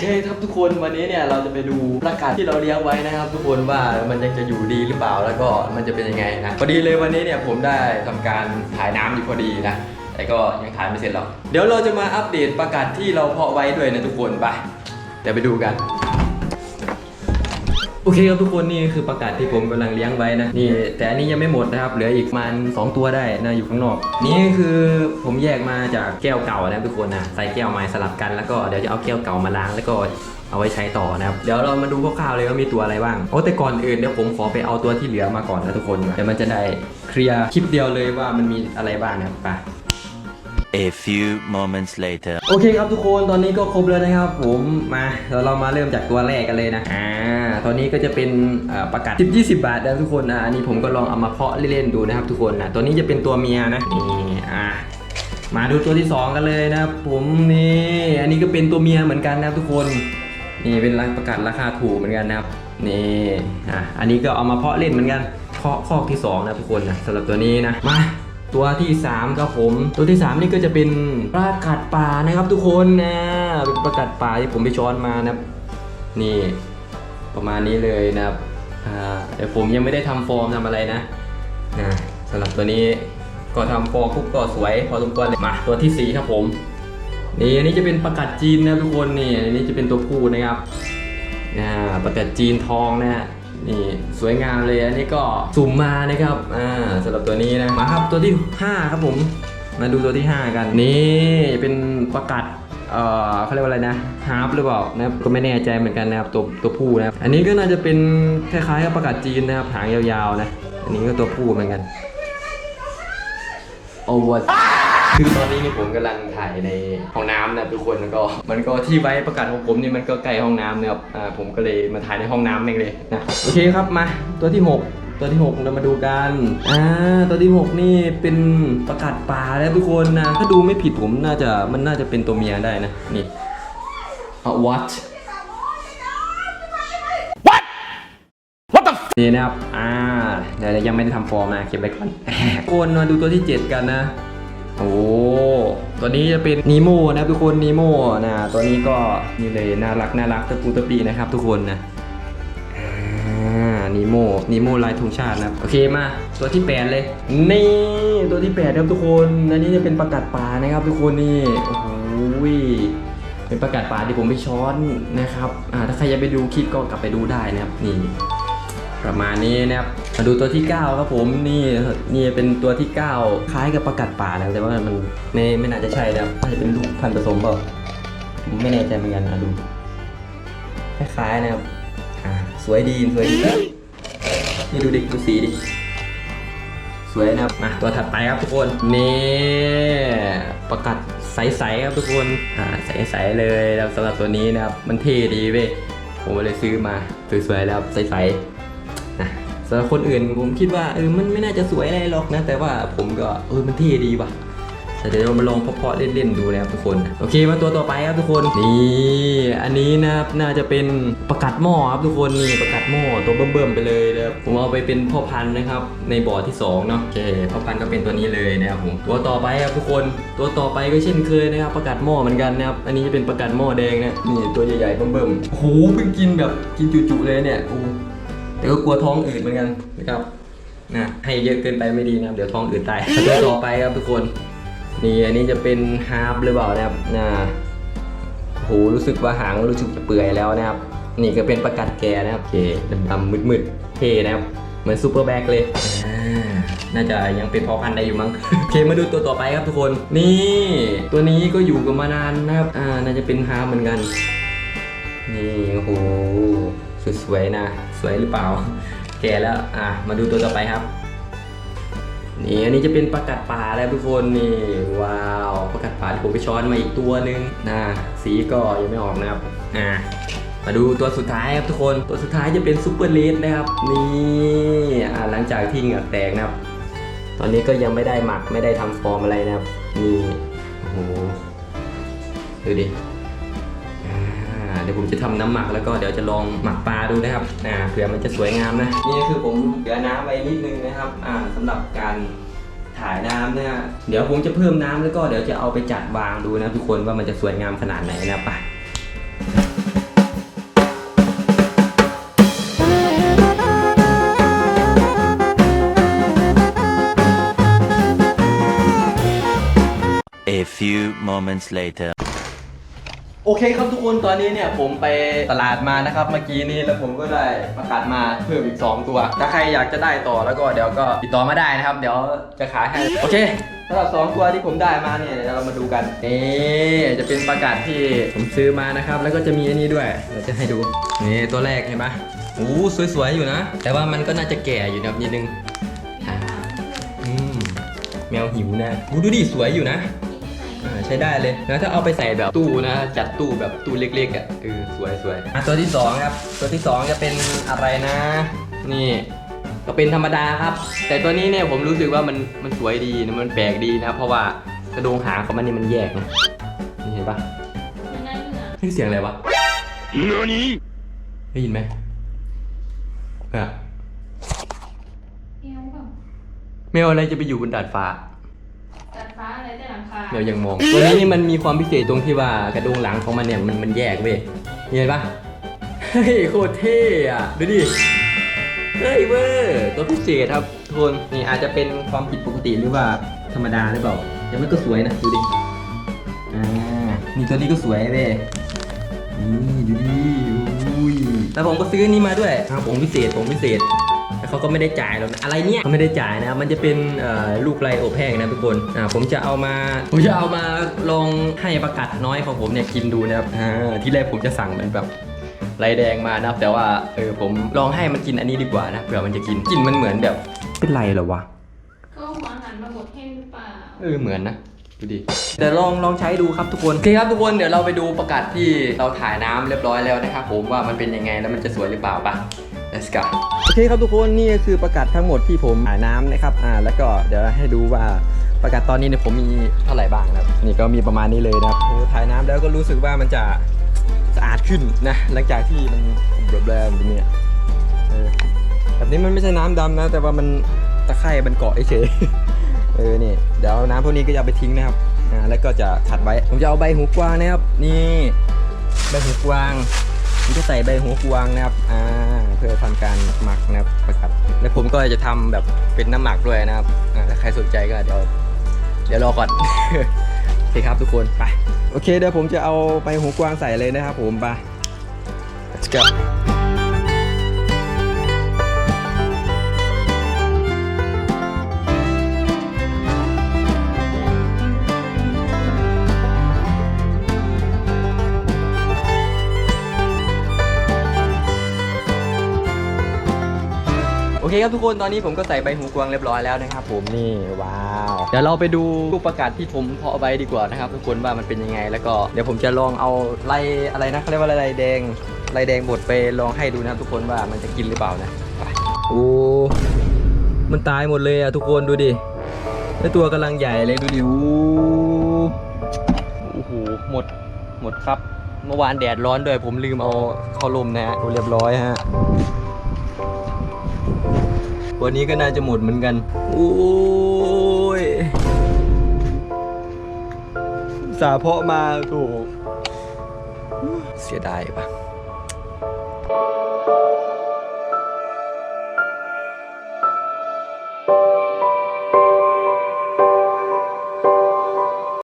เคครับทุกคนวันนี้เนี่ยเราจะไปดูประกาศที่เราเลี้ยงไว้นะครับ ทุกคนว่ามันยังจะอยู่ดีหรือเปล่าแล้วก็มันจะเป็นยังไงนะพอดีเลยวันนี้เนี่ยผมได้ทำการถ่ายน้ำอยู่พอดีนะแต่ก็ยังถ่ายไม่เสร็จหรอกเดี๋ยวเราจะมาอัปเดตประกาศที่เราเพาะไว้ด้วยนะทุกคนไปเดี๋ยวไปดูกัน โอเคครับทุกคนนี่คือประกาศที่ผมกำลังเลี้ยงไว้นะนี่แต่อันนี้ยังไม่หมดนะครับเหลืออีกประมาณ2ตัวได้นะอยู่ข้างนอก นี่คือผมแยกมาจากแก้วเก่านะทุกคนนะใส่แก้วใหม่สลับกันแล้วก็เดี๋ยวจะเอาแก้วเก่ามาล้างแล้วก็เอาไว้ใช้ต่อนะครับ เดี๋ยวเรามาดูคร่าวๆเลยว่ามีตัวอะไรบ้าง โอ้แต่ก่อนอื่นเดี๋ยวผมขอไปเอาตัวที่เหลือมาก่อนนะทุกคน เดี๋ยวมันจะได้เคลียร์คลิปเดียวเลยว่ามันมีอะไรบ้างนะครับไป A few moments later. โอเคครับทุกคนตอนนี้ก็ครบแล้วนะครับ ผมมาเดี๋ยวเรามาเริ่มจากตัวแรกกันเลยนะอ่าตอนนี้ก็จะเป็นประกาศ10 20 บาทนะทุกคนนะอันนี้ผมก็ลองเอามาเพาะเล่นๆดูนะครับทุกคนนะตัวนี้จะเป็นตัวเมียนะนี่อ่ามาดูตัวที่สองกันเลยนะครับผมนี่อันนี้ก็เป็นตัวเมียเหมือนกันนะครับทุกคนนี่เป็นราประกาศราคาถูกเหมือนกันนะครับนี่อะอันนี้ก็เอามาเพาะเล่นเหมือนกันเพาะคอกที่สองนะทุกคนนะสำหรับตัวนี้นะมา ตัวที่สามครับผม ตัวที่สามนี่ก็จะเป็นประกาศป่านะครับทุกคนนะเป็นประกาศป่าที่ผมไปช้อนมานะครับนี่ประมาณนี้เลยนะครับแต่ผมยังไม่ได้ทำฟอร์มทำอะไรนะนะสำหรับตัวนี้ก็ทำฟอร์มปุ๊บก็สวยพอสมควรเลยมาตัวที่สี่ครับผมนี่อันนี้จะเป็นประกาศจีนนะทุกคนนี่อันนี้จะเป็นตัวผู้นะครับอ่าประกาศจีนทองนะฮะ นี่สวยงามเลยอันนี้ก็สุ่มมานะครับอ่าสำหรับตัวนี้นะมาครับตัวที่ 5 ครับผม มาดูตัวที่ 5 กัน นี่เป็นประกาศเอ่อเขาเรียกว่าอะไรนะฮาร์ปหรือเปล่านะครับก็ไม่แน่ใจเหมือนกันนะครับตัวตัวผู้นะครับอันนี้ก็น่าจะเป็นคล้ายๆกับประกาศจีนนะครับหางยาวๆนะ อันนี้ก็ตัวผู้เหมือนกันโอ้ว คือตอนนี้นี่ผมกำลังถ่ายในห้องน้ำนะทุกคนแล้วก็มันก็ที่ไว้ประกาศของผมนี่มันก็ใกล้ห้องน้ำนะครับอ่าผมก็เลยมาถ่ายในห้องน้ำเองเลยนะโอเคครับมาตัวที่ 6 ตัวที่ 6 เรามาดูกันอ่าตัวที่ 6 นี่เป็นประกาศป่าแล้วทุกคนนะถ้าดูไม่ผิดผมน่าจะมันน่าจะเป็นตัวเมียได้นะนี่อะ what นี่นะครับอ่าเดี๋ยวยังไม่ได้ทำฟอร์มนะเก็บไว้ก่อนโคนมาดูตัวที่ 7 กันนะ โอ้ตัวนี้จะเป็นนีโมนะครับทุกคนนีโมนะตัวนี้ก็นี่เลยน่ารักน่ารักตะปูตะปีนะครับ ทุกคนนะนีโมนีโมลายธงชาตินะครับโอเคมาตัวที่ 8 เลย นี่ตัวที่ 8 ครับทุกคนอันนี้จะเป็นประกาศป่านะครับ ทุกคนนี่โอ้โหเป็นประกาศป่าที่ผมไปช้อนนะครับอ่าถ้าใครอยากไปดูคลิปก็กลับไปดูได้นะครับนี่ ประมาณนี้นะครับมาดูตัวที่ 9 ครับผมนี่นี่เป็นตัวที่ 9 คล้ายกับประกัดป่านะแต่ว่ามันไม่ไม่น่าจะใช่นะครับน่าจะเป็นลูกพันธุ์ผสมเปล่าไม่แน่ใจเหมือนกันนะดูคล้ายๆนะครับอ่าสวยดีสวยดีนี่ดูดิดูสีดิสวยนะครับมาตัวถัดไปครับทุกคนนี่ประกัดใสๆครับทุกคนอ่าใสๆเลยแล้วสำหรับตัวนี้นะครับมันเท่ดีเว้ยผมเลยซื้อมาสวยๆแล้วใสๆ สำหรับคนอื่นผมคิดว่าเออมันไม่น่าจะสวยอะไรหรอกนะแต่ว่าผมก็เออมันเท่ดีว่ะแต่เดี๋ยวเรามาลองเพาะๆเล่นๆดูนะครับทุกคนโอเคมาตัวต่อไปครับทุกคนนี่อันนี้นะครับน่าจะเป็นประกัดหม้อครับทุกคนนี่ประกัดหม้อตัวเบิ่มๆไปเลยนะครับผมเอาไปเป็นพ่อพันธุ์นะครับ ในบ่อที่สองเนาะโอเคพ่อพันธุ์ก็เป็นตัวนี้เลยนะครับผมตัวต่อไปครับทุกคนตัวต่อไปก็เช่นเคยนะครับประกัดหม้อเหมือนกันนะครับอันนี้จะเป็นประกัดหม้อแดงนะนี่ตัวใหญ่ๆเบิ่มๆโอ้โหเพิ่งกินแบบกินจุๆเลยเนี่ยโอ้ แต่ก็กลัวท้องอืดเหมือนกันนะครับนะให้เยอะเกินไปไม่ดีนะครับ เดี๋ยวท้องอืดตายตัวต่อไปครับทุกคน นี่อันนี้จะเป็นฮาร์ปหรือเปล่านะครับนะโหรู้สึกว่าหางรู้สึกจะเปื่อยแล้วนะครับ นี่ก็เป็นประกัดแกนะครับโอเคดำๆมืดๆเท่นะครับเหมือนซูเปอร์แบ็กเลยน่าจะยังเป็นพอพันธุ์ได้อยู่มั้งโอเคมาดูตัวต่อไปครับทุกคน นี่ ตัวนี้ก็อยู่กันมานานนะครับ อ่า น่าจะเป็นฮาร์ปเหมือนกัน นี่โอ้โหสวยๆนะ สวยหรือเปล่าแก่แล้วอะมาดูตัวต่อไปครับนี่อันนี้จะเป็นประกัดป่าแล้วทุกคนนี่ว้าวประกัดป่าที่ผมไปช้อนมาอีกตัวหนึงนะสีก็ยังไม่ออกนะครับอะมาดูตัวสุดท้ายครับทุกคนตัวสุดท้ายจะเป็นซูเปอร์เลดนะครับนี่อะหลังจากที่เหงือกแตกนะครับ ตอนนี้ก็ยังไม่ได้หมักไม่ได้ทำฟอร์มอะไรนะครับนี่โอ้โหดูดิี๋ยวผมจะทำน้ำหมักแล้วก็เดี๋ยวจะลองหมักปลาดูนะครับอ่าเผื่อมันจะสวยงามนะนี่คือผมเหลือน้ำไปนิดนึงนะครับอ่าสำหรับการถ่ายน้ำเนี่ยเดี๋ยวผมจะเพิ่มน้ำแล้วก็เดี๋ยวจะเอาไปจัดวางดูนะทุกคนว่ามันจะสวยงามขนาดไหนนะไป A few moments later โอเคครับทุกคนตอนนี้เนี่ยผมไปตลาดมานะครับเมื่อกี้นี้แล้วผมก็ได้ประกาศมาเพิ่มอีก 2 ตัว ถ้าใครอยากจะได้ต่อแล้วก็เดี๋ยวก็ติดต่อมาได้นะครับ เดี๋ยวจะขายให้โอเคสำหรับสองตัวที่ผมได้มาเนี่ยเดี๋ยวเรามาดูกันนี่จะเป็นประกาศที่ผมซื้อมานะครับ แล้วก็จะมีอันนี้ด้วยเดี๋ยวจะให้ดูนี่ตัวแรกเห็นไหมโอ้สวยๆอยู่นะ แต่ว่ามันก็น่าจะแก่อยู่นะครับนิดนึงอ่าอืมแมวหิวนะดูดิสวยอยู่นะ อ่าใช้ได้เลยแล้วถ้าเอาไปใส่แบบตู้นะ จัดตู้แบบตู้เล็กๆอะเออสวยสวยอะตัวที่สองครับ ตัวที่สองจะเป็นอะไรนะ นี่ก็เป็นธรรมดาครับ แต่ตัวนี้เนี่ยผมรู้สึกว่ามันมันสวยดีนะมันแปลกดีนะ เพราะว่ากระโดงหางของมันนี่มันแยกนะนี่เห็นปะยังไงเหนือเฮ้ยเสียงอะไรวะได้ยินไหมอะเอวแบบแมวอะไรจะไปอยู่บนดาดฟ้า แมวยังมอง ตัวนี้นี่มันมีความพิเศษตรงที่ว่ากระดูงหลังของมันเนี่ยมันมันแยกเว้ยเห็นปะเฮ้ยโคตรเท่อะดูดิเฮ้ยเว้ยตัวพิเศษครับทุกคนนี่อาจจะเป็นความผิดปกติหรือว่าธรรมดาหรือเปล่าแต่มันก็สวยนะดูดิอ่านี่ตัวนี้ก็สวยเว้ยนี่ดูดิอุ้ยแล้วผมก็ซื้ออนนี้มาด้วยครับผมพิเศษผมพิเศษ แต่เขาก็ไม่ได้จ่ายหรอกนะอะไรเนี่ยเขาไม่ได้จ่ายนะมันจะเป็นเอ่อลูกไรอบแห้งนะทุกคนอ่าผมจะเอามาผมจะเอามาลองให้ประกาศน้อยของผมเนี่ยกินดูนะครับอ่าที่แรกผมจะสั่งเป็นแบบ ไรแดงมานะครับแต่ว่าเออผมลองให้มันกินอันนี้ดีกว่านะเผื่อมันจะกินกลินมันเหมือนแบบเป็นไรเหรอวะ ก็หัวหันมาบดแห้งหรือเปล่า เออเหมือนนะดูดิเดี๋ยวลองลองใช้ดูครับทุกคนโอเคครับทุกคนเดี๋ยวเราไปดูประกาศที่เราถ่ายน้ำเรียบร้อยแล้วนะครับผมว่ามันเป็นยังไงแล้วมันจะสวยหรือเปล่าปะ let's go โอเคครับทุกคนนี่ก็คือประกาศทั้งหมดที่ผมถ่ายน้ำนะครับอ่าแล้วก็เดี๋ยวให้ดูว่าประกาศตอนนี้เนี่ยผมมีเท่าไหร่บ้างนะครับนี่ก็มีประมาณนี้เลยนะครับโอ้ถ่ายน้ำแล้วก็รู้สึกว่ามันจะสะอาดขึ้นนะหลังจากที่มันเบลอๆแบบนี้แบบนี้มันไม่ใช่น้ำดำนะ แต่ว่ามันตะไคร่มันเกาะเฉยเออนี่เดี๋ยวน้ำพวกนี้ก็จะไปทิ้งนะครับอ่าแล้วก็จะขัดไว้ผมจะเอาใบหูกวางนะครับนี่ใบหูกวางผมจะใส่ใบหูกวางนะครับอ่า เพื่อทำการหมักนะครับประกัดแล้วผมก็จะทำแบบเป็นน้ำหมักด้วยนะครับอ่าถ้าใครสนใจก็เดี๋ยวเดี๋ยวรอก่อนโอเคครับทุกคนไปโอเคเดี๋ยวผมจะเอาใบหูกวางใส่เลยนะครับผมไป let's go เคครับทุกคนตอนนี้ผมก็ใส่ใบหูกวางเรียบร้อยแล้วนะครับผมนี่ว้าวเดี๋ยวเราไปดูรูปประกาศที่ผมเพาะไว้ดีกว่านะครับทุกคนว่ามันเป็นยังไง แล้วก็เดี๋ยวผมจะลองเอาไลอะไรนะเขาเรียกว่าอะไรแดงไลแดงบดไปลองให้ดูนะครับทุกคนว่ามันจะกินหรือเปล่านะโอ้มันตายหมดเลยอะทุกคนดูดิแล้วตัวกำลังใหญ่เลยดูดิโอ้โอ้โหหมดหมดครับ เมื่อวานแดดร้อนด้วยผมลืมเอาเข้าลมนะฮะเรียบร้อยฮะ วันนี้ก็น่าจะหมดเหมือนกัน โอ้ย สาเพาะมาถูก เสียดายปะ